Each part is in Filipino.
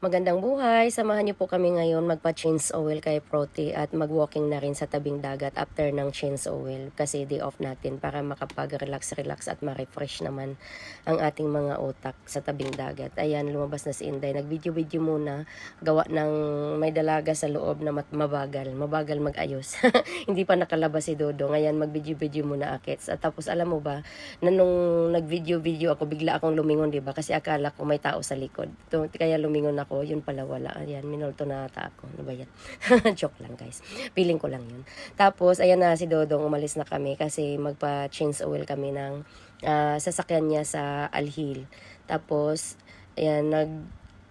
Magandang buhay! Samahan niyo po kami ngayon magpa-change oil kay Proti at mag-walking na rin sa tabing dagat after ng change oil kasi day off natin para makapag-relax-relax at ma-refresh naman ang ating mga utak sa tabing dagat. Ayan, lumabas na si Inday. Nag-video-video muna. Gawa ng may dalaga sa loob na mat- mabagal. Mabagal mag-ayos. Hindi pa nakalabas si Dodo. Ngayon, mag-video-video muna akits. At tapos, alam mo ba, na nung nag-video-video ako, bigla akong lumingon, di ba? Kasi akala ko may tao sa likod. Kaya lumingon ako. Yun pala wala. Ayan, minulto na ata ako. Ano ba yan? Joke lang, guys. Feeling ko lang yun. Tapos, ayan na si Dodong. Umalis na kami kasi magpa-change oil kami ng ah, sasakyan niya sa Alhil. Tapos, ayan, nag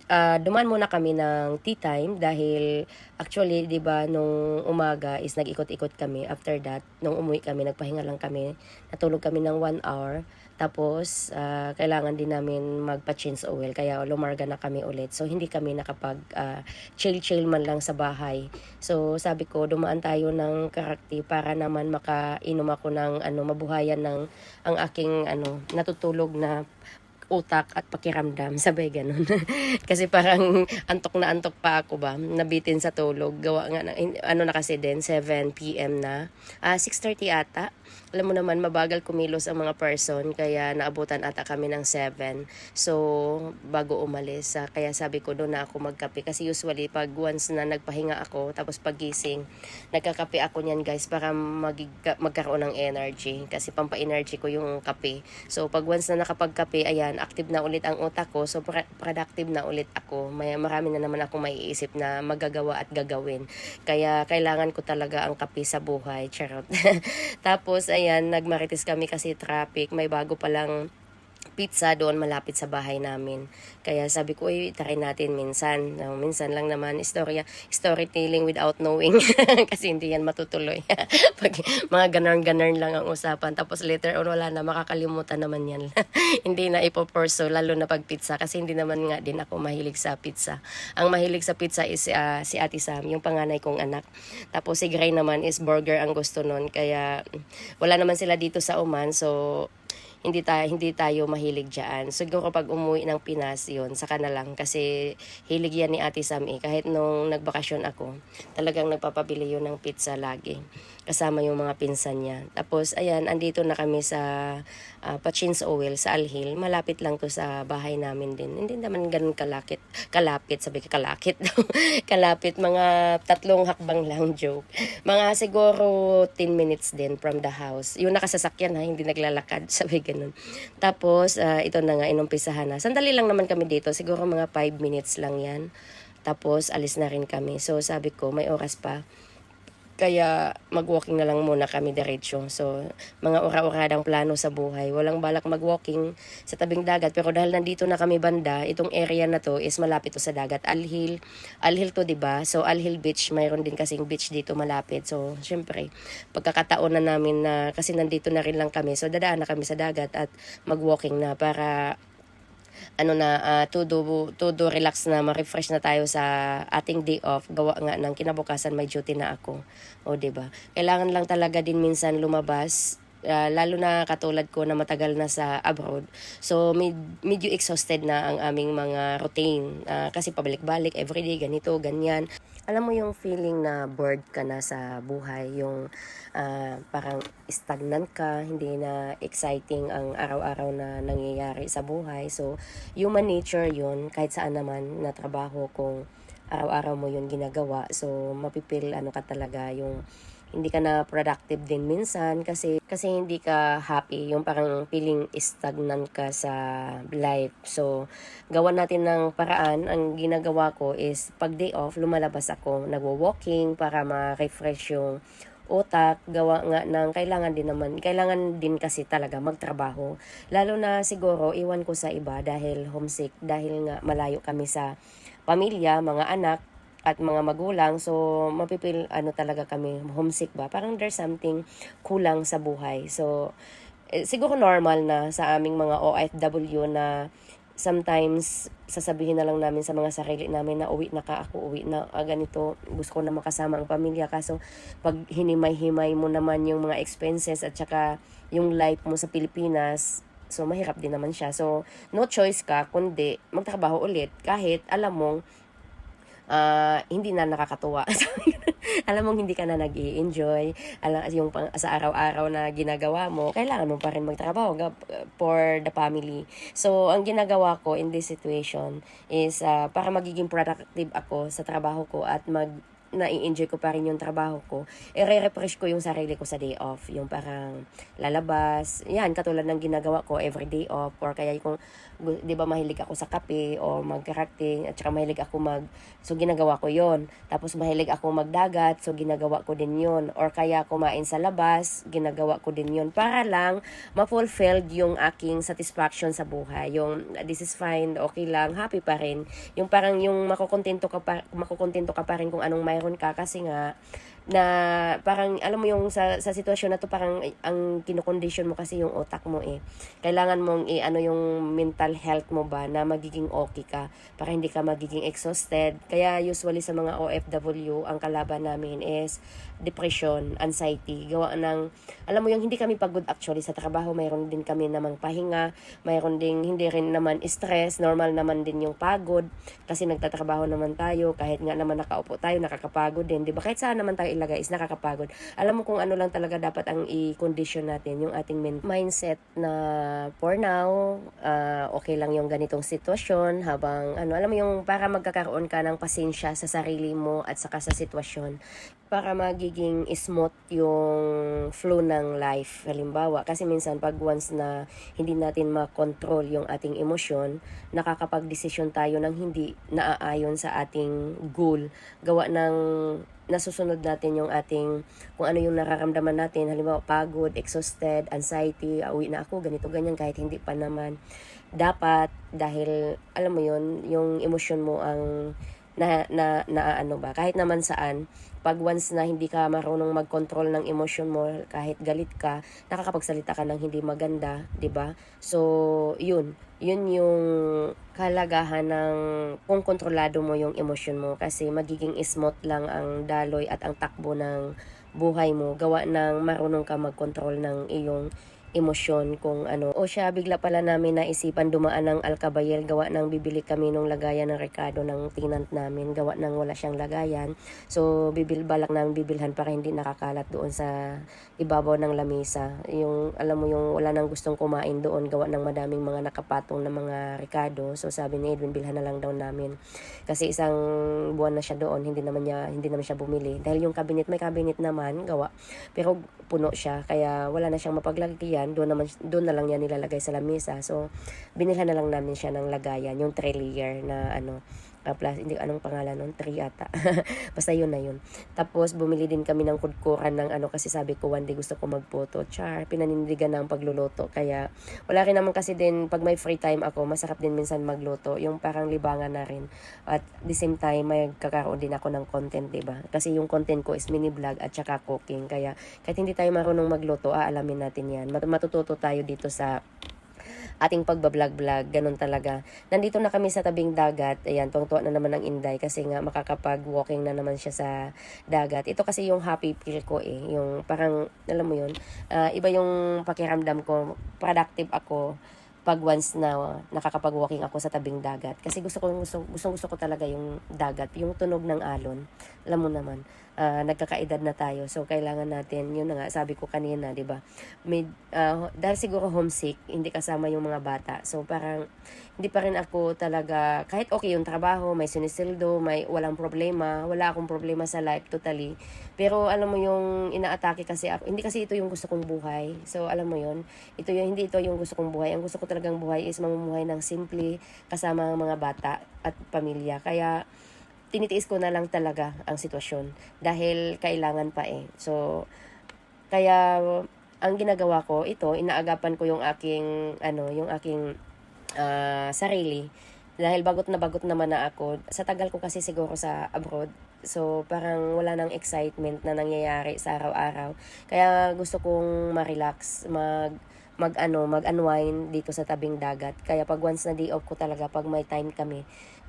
ah, dumaan muna kami ng tea time dahil actually, 'di ba, nung umaga is nag-ikot-ikot kami. After that, nung umuwi kami, nagpahinga lang kami. Natulog kami ng one hour. Tapos, ah, kailangan din namin magpa-change oil. Kaya lumarga na kami ulit. So, hindi kami nakapag ah, chill-chill man lang sa bahay. So, sabi ko, dumaan tayo ng karakti para naman makainom ako ng ano, mabuhayan ng ang aking ano, natutulog na utak at pakiramdam, sabay ganun. kasi parang antok na antok pa ako ba, nabitin sa tulog. Gawa nga, ng, ano na kasi din, 7 p.m. na. Ah, 6.30 ata. Alam mo naman, mabagal kumilos ang mga person, kaya naabutan ata kami ng 7. So, bago umalis, ah, kaya sabi ko doon na ako magkape. Kasi usually, pag once na nagpahinga ako, tapos pagising, nagkakape ako niyan guys, para magig- magkaroon ng energy. Kasi pampa-energy ko yung kape. So, pag once na nakapagkape, ayan, active na ulit ang utak ko. So, pra- productive na ulit ako. May, marami na naman ako maiisip na magagawa at gagawin. Kaya, kailangan ko talaga ang kape sa buhay. Charot. Tapos, ayan, nagmarites kami kasi traffic. May bago palang pizza doon malapit sa bahay namin. Kaya sabi ko, uy, try natin minsan. No, minsan lang naman, istorya, storytelling without knowing. Kasi hindi yan matutuloy. Pag mga ganar-ganar lang ang usapan. Tapos later on, wala na, makakalimutan naman yan. hindi na ipoperso, lalo na pag pizza. Kasi hindi naman nga din ako mahilig sa pizza. Ang mahilig sa pizza is ah, si Ate Sam, yung panganay kong anak. Tapos si Gray naman is burger ang gusto nun. Kaya wala naman sila dito sa Oman. So, hindi tayo hindi tayo mahilig diyan. Siguro kapag umuwi ng Pinas 'yon, saka na kasi hilig yan ni Ate Sam eh. Kahit nung nagbakasyon ako, talagang nagpapabili yun ng pizza lagi. Kasama yung mga pinsan niya. Tapos ayan, andito na kami sa uh, Pachins Oil sa Alhil. Malapit lang to sa bahay namin din. Hindi naman ganun kalakit, kalapit, sabi ko kalakit kalapit mga tatlong hakbang lang joke. Mga siguro 10 minutes din from the house. Yung nakasasakyan ha, hindi naglalakad, sabi ganun. Tapos, ah, ito na nga, inumpisahan na. Sandali lang naman kami dito, siguro mga 5 minutes lang yan. Tapos, alis na rin kami. So, sabi ko, may oras pa. Kaya mag-walking na lang muna kami diretso. So, mga ura-uradang plano sa buhay. Walang balak mag-walking sa tabing dagat. Pero dahil nandito na kami banda, itong area na to is malapit to sa dagat. Alhil, Alhil to, 'di ba? So, Alhil Beach, mayroon din kasing beach dito malapit. So, syempre, pagkakataon na namin na kasi nandito na rin lang kami. So, dadaan na kami sa dagat at mag-walking na para ano na ah, to do to do relax na ma-refresh na tayo sa ating day off. Gawa nga ng kinabukasan may duty na ako. O di ba? Kailangan lang talaga din minsan lumabas ah, lalo na katulad ko na matagal na sa abroad so med- medyo exhausted na ang aming mga routine Ah, kasi pabalik-balik everyday ganito ganyan alam mo yung feeling na bored ka na sa buhay, yung ah, parang stagnant ka, hindi na exciting ang araw-araw na nangyayari sa buhay. So, human nature yun, kahit saan naman na trabaho kung araw-araw mo yun ginagawa. So, mapipil ano ka talaga yung hindi ka na productive din minsan kasi kasi hindi ka happy. Yung parang feeling stagnant ka sa life. So gawan natin ng paraan. Ang ginagawa ko is pag day off lumalabas ako. Nagwo-walking para ma-refresh yung utak, gawa nga ng kailangan din naman, kailangan din kasi talaga magtrabaho. Lalo na siguro, iwan ko sa iba dahil homesick, dahil nga malayo kami sa pamilya, mga anak, at mga magulang. So mapipil ano talaga kami homesick ba? Parang there's something kulang sa buhay. So eh, siguro normal na sa aming mga OFW na sometimes sasabihin na lang namin sa mga sarili namin na uwi na ka ako uwi na ah, ganito gusto ko na makasama ang pamilya. Kaso pag hinimay-himay mo naman yung mga expenses at saka yung life mo sa Pilipinas So, mahirap din naman siya. So, no choice ka kundi magtrabaho ulit kahit alam mong ah, hindi na nakakatuwa. alam mong hindi ka na nag enjoy alam yung pang, sa araw-araw na ginagawa mo, kailangan mo pa rin magtrabaho for the family. So, ang ginagawa ko in this situation is ah, para magiging productive ako sa trabaho ko at mag na-enjoy ko pa rin yung trabaho ko, i-refresh ko yung sarili ko sa day off. Yung parang lalabas, yan, katulad ng ginagawa ko every day off, or kaya kung, di ba mahilig ako sa kape, o mag-karate, at saka mahilig ako mag, so ginagawa ko yon Tapos mahilig ako magdagat, so ginagawa ko din yon Or kaya kumain sa labas, ginagawa ko din yon Para lang, ma-fulfilled yung aking satisfaction sa buhay. Yung, this is fine, okay lang, happy pa rin. Yung parang yung makukontento ka pa, makukontento ka pa rin kung anong mayroon ka. Kasi nga na parang alam mo yung sa, sa sitwasyon na to parang ang kinokondisyon mo kasi yung utak mo eh. Kailangan mong i ano yung mental health mo ba na magiging okay ka para hindi ka magiging exhausted. Kaya usually sa mga OFW ang kalaban namin is depression, anxiety, gawa ng alam mo yung hindi kami pagod actually sa trabaho, mayroon din kami namang pahinga, mayroon ding hindi rin naman stress, normal naman din yung pagod kasi nagtatrabaho naman tayo kahit nga naman nakaupo tayo, nakakapagod din, 'di ba? Kahit saan naman tayo ilagay is nakakapagod. Alam mo kung ano lang talaga dapat ang i-condition natin yung ating min- mindset na for now, ah, okay lang yung ganitong sitwasyon habang ano, alam mo yung para magkakaroon ka ng pasensya sa sarili mo at saka sa sitwasyon para magiging smooth yung flow ng life. Halimbawa, kasi minsan pag once na hindi natin makontrol yung ating emosyon, nakakapag-desisyon tayo ng hindi naaayon sa ating goal. Gawa ng nasusunod natin yung ating kung ano yung nararamdaman natin halimbawa pagod, exhausted, anxiety, awi na ako, ganito ganyan kahit hindi pa naman dapat dahil alam mo yon yung emosyon mo ang na, na, na ano ba, kahit naman saan, pag once na hindi ka marunong mag-control ng emosyon mo, kahit galit ka, nakakapagsalita ka ng hindi maganda, 'di ba? So, yun, yun yung kalagahan ng kung kontrolado mo yung emosyon mo. Kasi magiging smooth lang ang daloy at ang takbo ng buhay mo. Gawa ng marunong ka mag-control ng iyong emosyon kung ano. O siya, bigla pala namin naisipan dumaan ng Alcabayel, gawa ng bibili kami nung lagayan ng Ricardo ng tenant namin, gawa ng wala siyang lagayan. So, bibil balak namin bibilhan para hindi nakakalat doon sa ibabaw ng lamesa. Yung, alam mo yung wala nang gustong kumain doon, gawa ng madaming mga nakapatong na mga Ricardo. So, sabi ni Edwin, bilhan na lang daw namin. Kasi isang buwan na siya doon, hindi naman niya hindi naman siya bumili. Dahil yung cabinet, may cabinet naman, gawa. Pero puno siya, kaya wala na siyang mapaglagyan. Doon, naman, doon na lang niya nilalagay sa lamesa. So, binilhan na lang namin siya ng lagayan, yung three layer na ano, uh, plus, hindi anong pangalan nun, three ata. Basta yun na yun. Tapos, bumili din kami ng kudkuran ng ano, kasi sabi ko, one day gusto ko magpoto. Char, pinanindigan ng pagluluto. Kaya, wala rin naman kasi din, pag may free time ako, masarap din minsan magluto. Yung parang libangan na rin. At the same time, may kakaroon din ako ng content, ba? Kasi yung content ko is mini vlog at saka cooking. Kaya kahit hindi tayo marunong magluto, aalamin natin 'yan. Mat- matututo tayo dito sa ating pagbablog-vlog, ganun talaga. Nandito na kami sa tabing dagat, ayan, tuwang-tuwa na naman ng Inday kasi nga makakapag-walking na naman siya sa dagat. Ito kasi yung happy feel ko eh, yung parang, alam mo yun, ah, iba yung pakiramdam ko, productive ako, pag once na nakakapag-walking ako sa tabing dagat. Kasi gusto ko, gusto, gusto, gusto ko talaga yung dagat, yung tunog ng alon. Alam mo naman, ah, nagkakaedad na tayo. So, kailangan natin, yun na nga, sabi ko kanina, di ba? May, ah, dahil siguro homesick, hindi kasama yung mga bata. So, parang, hindi pa rin ako talaga, kahit okay yung trabaho, may sinisildo, may walang problema, wala akong problema sa life totally. Pero alam mo yung inaatake kasi ako, hindi kasi ito yung gusto kong buhay. So alam mo yun, ito yung, hindi ito yung gusto kong buhay. Ang gusto ko talagang buhay is mamumuhay ng simple kasama ang mga bata at pamilya. Kaya tinitiis ko na lang talaga ang sitwasyon dahil kailangan pa eh. So kaya ang ginagawa ko ito, inaagapan ko yung aking ano, yung aking ah, sarili dahil bagot na bagot naman na ako. Sa tagal ko kasi siguro sa abroad, so parang wala nang excitement na nangyayari sa araw-araw. Kaya gusto kong ma-relax, mag mag ano, mag-unwind dito sa tabing dagat. Kaya pag once na day off ko talaga, pag may time kami,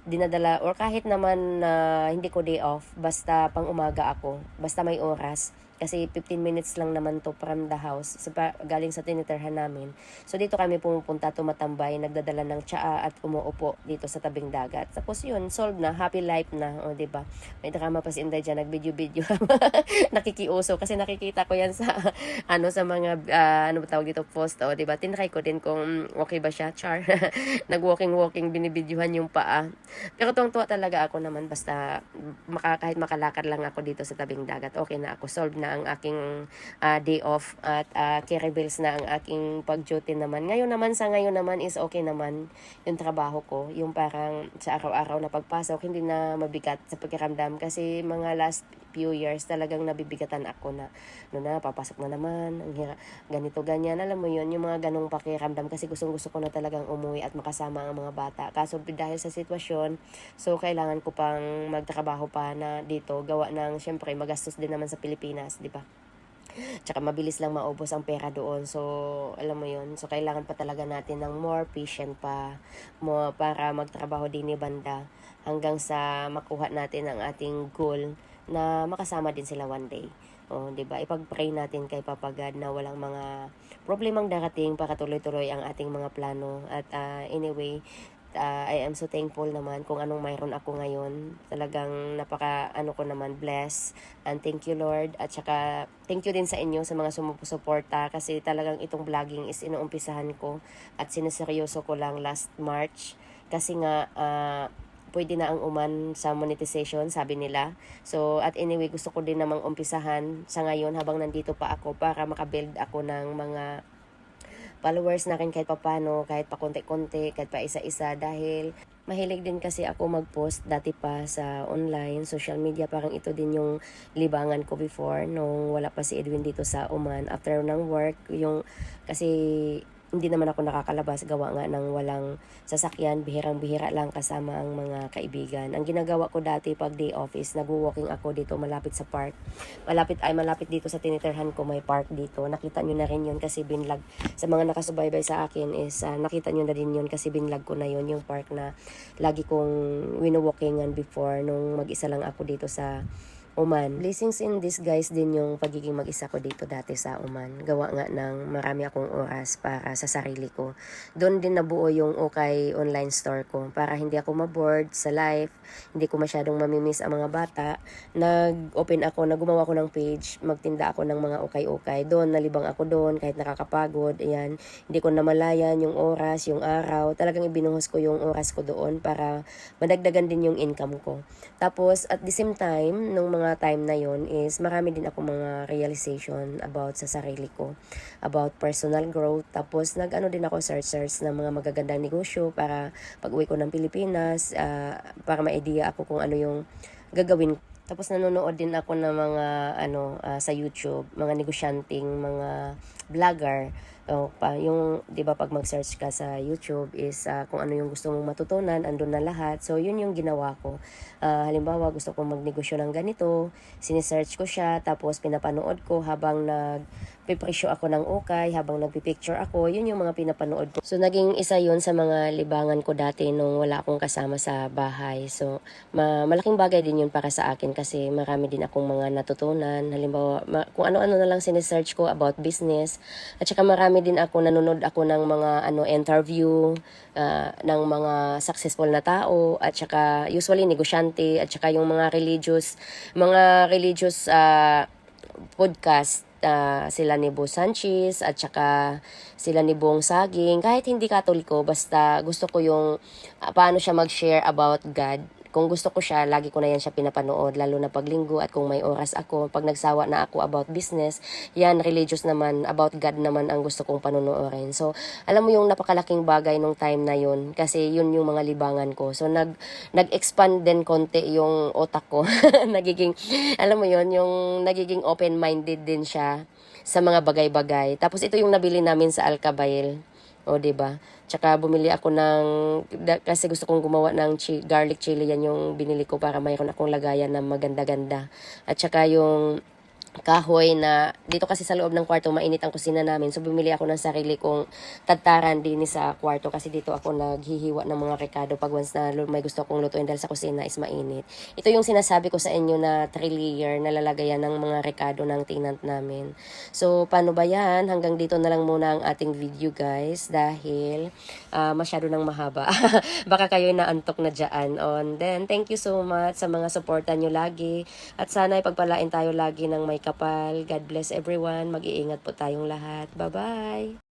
dinadala or kahit naman na hindi ko day off, basta pang umaga ako, basta may oras, Kasi 15 minutes lang naman to from the house. Sa, pa- galing sa tinitirhan namin. So dito kami pumupunta, tumatambay, nagdadala ng tsaa at umuupo dito sa tabing dagat. Tapos yun, solved na, happy life na, o di ba? May drama pa si Inday dyan, nag-video-video. Nakikiuso kasi nakikita ko yan sa ano sa mga ah, ano ba tawag dito post, o di ba? Tinry ko din kung okay ba siya, char. Nag-walking-walking, binibidyohan yung paa. Pero tuwang-tuwa talaga ako naman basta maka, kahit makalakad lang ako dito sa tabing dagat, okay na ako. Solved na ang aking ah, day off at uh, carry bills na ang aking pag-duty naman. Ngayon naman, sa ngayon naman is okay naman yung trabaho ko. Yung parang sa araw-araw na pagpasok, hindi na mabigat sa pakiramdam kasi mga last few years talagang nabibigatan ako na no na papasok na naman ang ganito ganyan alam mo yon yung mga ganong pakiramdam kasi gustong gusto ko na talagang umuwi at makasama ang mga bata kaso dahil sa sitwasyon so kailangan ko pang magtrabaho pa na dito gawa ng syempre magastos din naman sa Pilipinas di ba Tsaka mabilis lang maubos ang pera doon. So, alam mo yun. So, kailangan pa talaga natin ng more patient pa mo para magtrabaho din ni banda hanggang sa makuha natin ang ating goal na makasama din sila one day. O, 'di ba? Ipag-pray natin kay Papa God na walang mga problemang darating para tuloy-tuloy ang ating mga plano. At ah, anyway, uh, I am so thankful naman kung anong mayroon ako ngayon. Talagang napaka ano ko naman bless and thank you Lord at saka thank you din sa inyo sa mga sumusuporta kasi talagang itong vlogging is inuumpisahan ko at sineseryoso ko lang last March kasi nga ah, pwede na ang uman sa monetization, sabi nila. So, at anyway, gusto ko din namang umpisahan sa ngayon habang nandito pa ako para makabuild ako ng mga followers na rin kahit papano, kahit pa konti-konti, kahit pa isa-isa dahil mahilig din kasi ako mag-post dati pa sa online, social media, parang ito din yung libangan ko before nung wala pa si Edwin dito sa Oman. After ng work, yung kasi hindi naman ako nakakalabas gawa nga ng walang sasakyan, bihirang-bihira lang kasama ang mga kaibigan. Ang ginagawa ko dati pag day off is nagwo-walking ako dito malapit sa park. Malapit ay malapit dito sa tinitirhan ko may park dito. Nakita nyo na rin yun kasi binlag sa mga nakasubaybay sa akin is ah, nakita nyo na rin yun kasi binlag ko na yun yung park na lagi kong wino-walkingan before nung mag-isa lang ako dito sa Oman. Blessings in disguise din yung pagiging mag-isa ko dito dati sa Oman. Gawa nga ng marami akong oras para sa sarili ko. Doon din nabuo yung okay online store ko para hindi ako maboard sa life, hindi ko masyadong mamimiss ang mga bata. Nag-open ako, naggumawa ko ng page, magtinda ako ng mga okay-okay. Doon, nalibang ako doon kahit nakakapagod. Ayan, hindi ko namalayan yung oras, yung araw. Talagang ibinuhos ko yung oras ko doon para madagdagan din yung income ko. Tapos, at the same time, nung mga time na yon is marami din ako mga realization about sa sarili ko, about personal growth. Tapos, nag-ano din ako search-search ng mga magagandang negosyo para pag uwi ko ng Pilipinas, ah, para ma-idea ako kung ano yung gagawin tapos nanonood din ako ng mga ano ah, sa YouTube, mga negosyanteng, mga vlogger. O, pa, yung 'di ba pag mag-search ka sa YouTube is ah, kung ano yung gusto mong matutunan, andun na lahat. So yun yung ginawa ko. Ah, halimbawa gusto kong magnegosyo ng ganito, sinesearch ko siya tapos pinapanood ko habang nag pipresyo ako ng ukay habang nagpipicture ako, yun yung mga pinapanood ko. So, naging isa yun sa mga libangan ko dati nung wala akong kasama sa bahay. So, ma- malaking bagay din yun para sa akin kasi marami din akong mga natutunan. Halimbawa, ma- kung ano-ano na lang sinesearch ko about business. At saka marami din ako, nanonood ako ng mga ano interview ah, ng mga successful na tao at saka usually negosyante at saka yung mga religious mga religious ah, podcast ah, sila ni Bo Sanchez at saka sila ni Bong Saging. Kahit hindi katoliko basta gusto ko yung ah, paano siya mag-share about God kung gusto ko siya, lagi ko na yan siya pinapanood, lalo na paglinggo at kung may oras ako, pag nagsawa na ako about business, yan, religious naman, about God naman ang gusto kong panonoorin. So, alam mo yung napakalaking bagay nung time na yun, kasi yun yung mga libangan ko. So, nag, nag-expand din konti yung otak ko. nagiging, alam mo yun, yung nagiging open-minded din siya sa mga bagay-bagay. Tapos, ito yung nabili namin sa Alcabail. O, ba? Tsaka bumili ako ng, da- kasi gusto kong gumawa ng chi- garlic chili, yan yung binili ko para mayroon akong lagayan na maganda-ganda. At saka yung kahoy na dito kasi sa loob ng kwarto mainit ang kusina namin. So bumili ako ng sarili kong tadtaran din sa kwarto kasi dito ako naghihiwa ng mga rekado. Pag once na may gusto kong lutuin dahil sa kusina is mainit. Ito yung sinasabi ko sa inyo na 3 layer na lalagayan ng mga rekado ng tenant namin. So paano ba yan? Hanggang dito na lang muna ang ating video guys. Dahil ah, masyado nang mahaba. Baka kayo naantok na dyan. On. Then thank you so much sa mga suporta nyo lagi. At sana ipagpalain tayo lagi ng may kapal. God bless everyone. Mag-iingat po tayong lahat. Bye-bye!